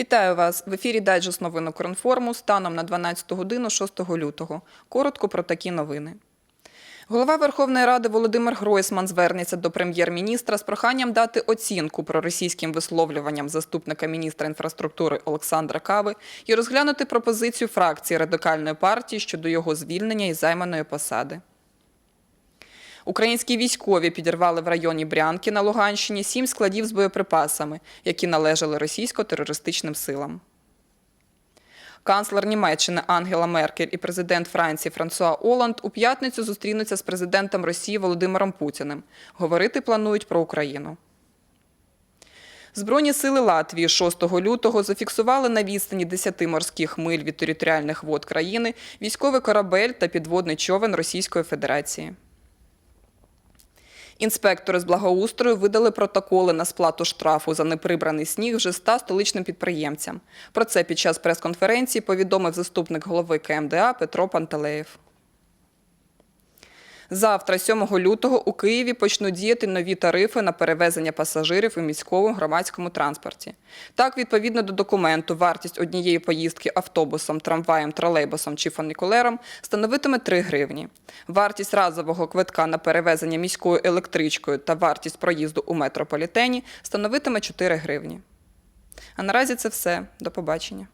Вітаю вас в ефірі Дайджест новин Укрінформу станом на 12 годину 6 лютого. Коротко про такі новини. Голова Верховної Ради Володимир Гройсман звернеться до прем'єр-міністра з проханням дати оцінку проросійським висловлюванням заступника міністра інфраструктури Олександра Кави і розглянути пропозицію фракції радикальної партії щодо його звільнення із займаної посади. Українські військові підірвали в районі Брянки на Луганщині сім складів з боєприпасами, які належали російсько-терористичним силам. Канцлер Німеччини Ангела Меркель і президент Франції Франсуа Оланд у п'ятницю зустрінуться з президентом Росії Володимиром Путіним. Говорити планують про Україну. Збройні сили Латвії 6 лютого зафіксували на відстані 10 морських миль від територіальних вод країни військовий корабель та підводний човен Російської Федерації. Інспектори з благоустрою видали протоколи на сплату штрафу за неприбраний сніг вже 100 столичним підприємцям. Про це під час прес-конференції повідомив заступник голови КМДА Петро Пантелеєв. Завтра, 7 лютого, у Києві почнуть діяти нові тарифи на перевезення пасажирів у міському громадському транспорті. Так, відповідно до документу, вартість однієї поїздки автобусом, трамваєм, тролейбусом чи фунікулером становитиме 3 гривні. Вартість разового квитка на перевезення міською електричкою та вартість проїзду у метрополітені становитиме 4 гривні. А наразі це все. До побачення.